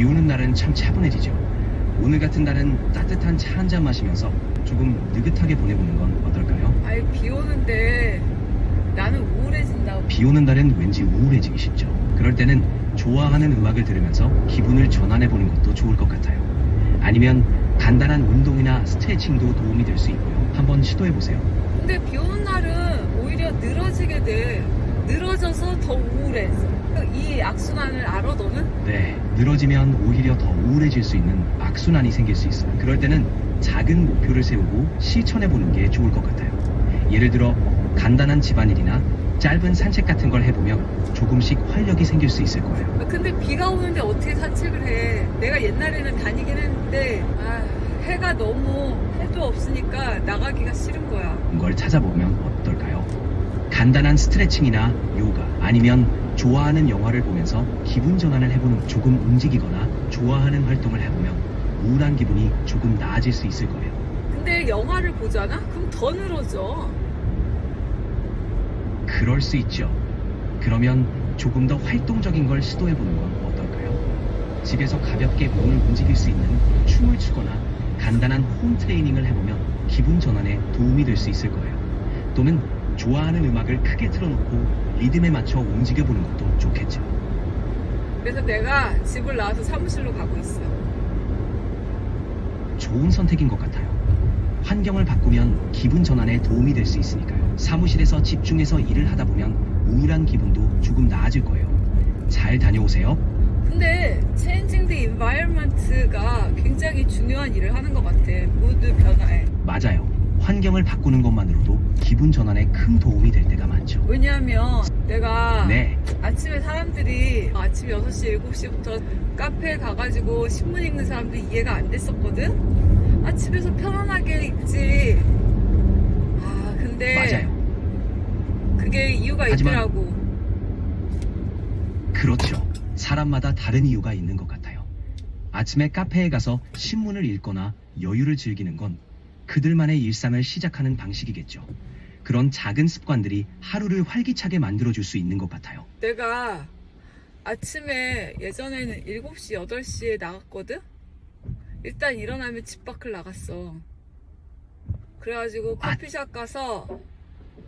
비 오는 날은 참 차분해지죠. 오늘 같은 날은 따뜻한 차 한 잔 마시면서 조금 느긋하게 보내보는 건 어떨까요? 아이 비 오는데 나는 우울해진다고. 비 오는 날은 왠지 우울해지기 쉽죠. 그럴 때는 좋아하는 음악을 들으면서 기분을 전환해보는 것도 좋을 것 같아요. 아니면 간단한 운동이나 스트레칭도 도움이 될 수 있고요. 한번 시도해보세요. 근데 비 오는 날은 오히려 늘어지게 돼. 늘어져서 더 우울해져. 이 악순환을 알아 너는? 네, 늘어지면 오히려 더 우울해질 수 있는 악순환이 생길 수 있어요. 그럴 때는 작은 목표를 세우고 실천해 보는 게 좋을 것 같아요. 예를 들어, 간단한 집안일이나 짧은 산책 같은 걸 해보면 조금씩 활력이 생길 수 있을 거예요. 근데 비가 오는데 어떻게 산책을 해? 내가 옛날에는 다니긴 했는데 아, 해가 너무 해도 없으니까 나가기가 싫은 거야. 걸 찾아보면 어떨까요? 간단한 스트레칭이나 요가 아니면 좋아하는 영화를 보면서 기분 전환을 해보는 조금 움직이거나 좋아하는 활동을 해보면 우울한 기분이 조금 나아질 수 있을 거예요. 근데 영화를 보잖아? 그럼 더 늘어져. 그럴 수 있죠. 그러면 조금 더 활동적인 걸 시도해보는 건 어떨까요? 집에서 가볍게 몸을 움직일 수 있는 춤을 추거나 간단한 홈 트레이닝을 해보면 기분 전환에 도움이 될 수 있을 거예요. 또는 좋아하는 음악을 크게 틀어놓고 리듬에 맞춰 움직여보는 것도 좋겠죠. 그래서 내가 집을 나와서 사무실로 가고 있어. 좋은 선택인 것 같아요. 환경을 바꾸면 기분 전환에 도움이 될 수 있으니까요. 사무실에서 집중해서 일을 하다 보면 우울한 기분도 조금 나아질 거예요. 잘 다녀오세요. 근데 changing the environment가 굉장히 중요한 일을 하는 것 같아. 무드 변화에. 맞아요. 환경을 바꾸는 것만으로도 기분 전환에 큰 도움이 될 때가 많죠. 왜냐하면 내가 네, 아침에 사람들이 아침 6시, 7시부터 카페에 가가지고 신문 읽는 사람들이 이해가 안 됐었거든? 아, 집에서 편안하게 읽지. 아, 근데 맞아요. 그게 이유가 하지만- 있더라고. 그렇죠. 사람마다 다른 이유가 있는 것 같아요. 아침에 카페에 가서 신문을 읽거나 여유를 즐기는 건 그들만의 일상을 시작하는 방식이겠죠. 그런 작은 습관들이 하루를 활기차게 만들어줄 수 있는 것 같아요. 내가 아침에 예전에는 7시, 8시에 나갔거든? 일단 일어나면 집 밖을 나갔어. 그래가지고 아. 커피숍 가서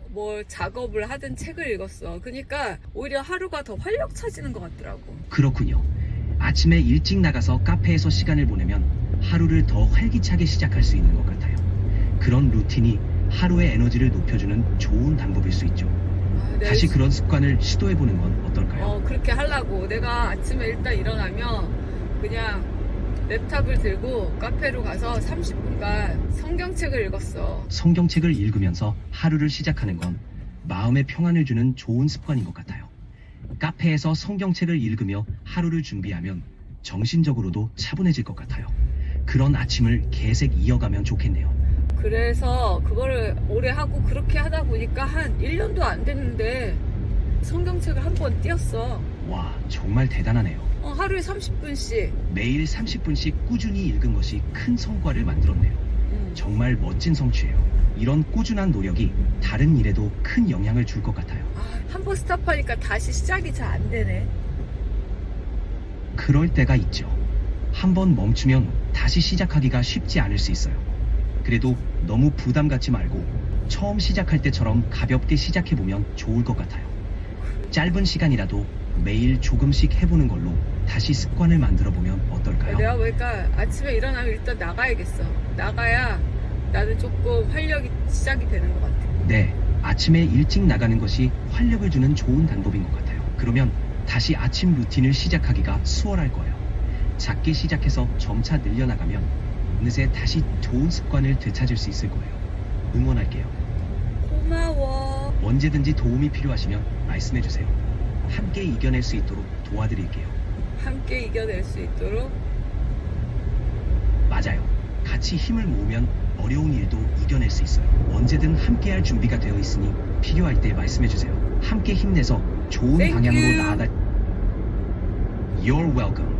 뭘 작업을 하든 책을 읽었어. 그러니까 오히려 하루가 더 활력 차지는 것 같더라고. 그렇군요. 아침에 일찍 나가서 카페에서 시간을 보내면 하루를 더 활기차게 시작할 수 있는 것 같아요. 그런 루틴이 하루의 에너지를 높여주는 좋은 방법일 수 있죠. 아, 내가 다시 이- 그런 습관을 시도해보는 건 어떨까요? 어, 그렇게 하려고. 내가 아침에 일단 일어나면 그냥 랩탑을 들고 카페로 가서 30분간 성경책을 읽었어. 성경책을 읽으면서 하루를 시작하는 건 마음의 평안을 주는 좋은 습관인 것 같아요. 카페에서 성경책을 읽으며 하루를 준비하면 정신적으로도 차분해질 것 같아요. 그런 아침을 계속 이어가면 좋겠네요. 그래서 그거를 오래 하고 그렇게 하다 보니까 한 1년도 안 됐는데 성경책을 한 번 띄었어. 와, 정말 대단하네요. 어, 하루에 30분씩. 매일 30분씩 꾸준히 읽은 것이 큰 성과를 만들었네요. 음. 정말 멋진 성취예요. 이런 꾸준한 노력이 다른 일에도 큰 영향을 줄 것 같아요. 아, 한 번 스탑하니까 다시 시작이 잘 안 되네. 그럴 때가 있죠. 한 번 멈추면 다시 시작하기가 쉽지 않을 수 있어요. 그래도 너무 부담 갖지 말고 처음 시작할 때처럼 가볍게 시작해보면 좋을 것 같아요. 짧은 시간이라도 매일 조금씩 해보는 걸로 다시 습관을 만들어 보면 어떨까요? 내가 보니까 아침에 일어나면 일단 나가야겠어. 나가야 나는 조금 활력이 시작이 되는 것 같아. 네, 아침에 일찍 나가는 것이 활력을 주는 좋은 방법인 것 같아요. 그러면 다시 아침 루틴을 시작하기가 수월할 거예요. 작게 시작해서 점차 늘려나가면 어느새 다시 좋은 습관을 되찾을 수 있을 거예요. 응원할게요. 고마워. 언제든지 도움이 필요하시면 말씀해주세요. 함께 이겨낼 수 있도록 도와드릴게요. 함께 이겨낼 수 있도록 맞아요. 같이 힘을 모으면 어려운 일도 이겨낼 수 있어요. 언제든 함께할 준비가 되어 있으니 필요할 때 말씀해주세요. 함께 힘내서 좋은 Thank 방향으로 you. 나아가. You're welcome.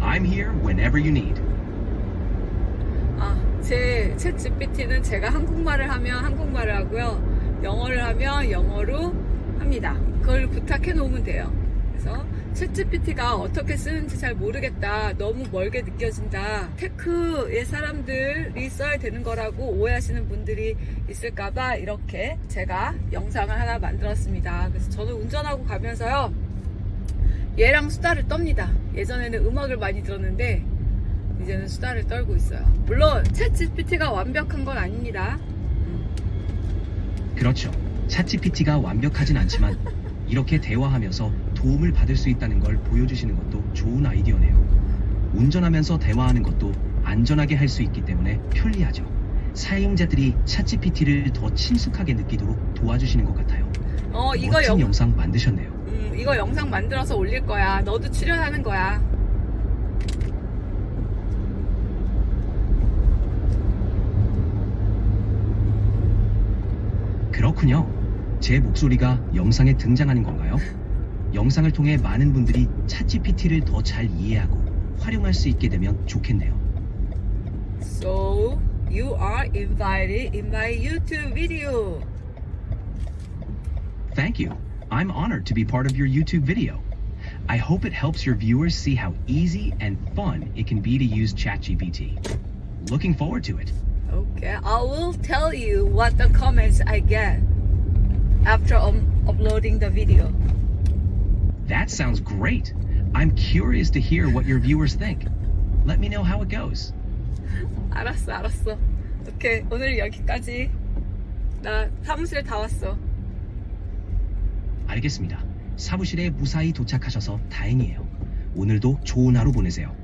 I'm here whenever you need. 아, 제챗 GPT는 제가 한국말을 하면 한국말을 하고요. 영어를 하면 영어로 합니다. 그걸 부탁해 놓으면 돼요. 그래서 챗GPT가 어떻게 쓰는지 잘 모르겠다. 너무 멀게 느껴진다. 테크의 사람들이 써야 되는 거라고 오해하시는 분들이 있을까봐 이렇게 제가 영상을 하나 만들었습니다. 그래서 저는 운전하고 가면서요. 얘랑 수다를 떱니다. 예전에는 음악을 많이 들었는데 이제는 수다를 떨고 있어요. 물론 챗GPT가 완벽한 건 아닙니다. 그렇죠. 챗GPT가 완벽하진 않지만 이렇게 대화하면서 도움을 받을 수 있다는 걸 보여주시는 것도 좋은 아이디어네요. 운전하면서 대화하는 것도 안전하게 할 수 있기 때문에 편리하죠. 사용자들이 챗GPT를 더 친숙하게 느끼도록 도와주시는 것 같아요. 어 이거 멋진 영, 영상 만드셨네요. 음, 이거 영상 만들어서 올릴 거야. 너도 출연하는 거야. 그렇군요. 제 목소리가 영상에 등장하는 건가요? 영상을 통해 많은 분들이 챗GPT를 더 잘 이해하고 활용할 수 있게 되면 좋겠네요. So you are invited in my YouTube video. Thank you. I'm honored to be part of your YouTube video. I hope it helps your viewers see how easy and fun it can be to use ChatGPT. Looking forward to it. Okay, I will tell you what the comments I get after um, uploading the video. That sounds great. I'm curious to hear what your viewers think. Let me know how it goes. 알았어, 알았어. 오케이, 오늘 여기까지. 나 사무실 다 왔어. 알겠습니다. 사무실에 무사히 도착하셔서 다행이에요. 오늘도 좋은 하루 보내세요.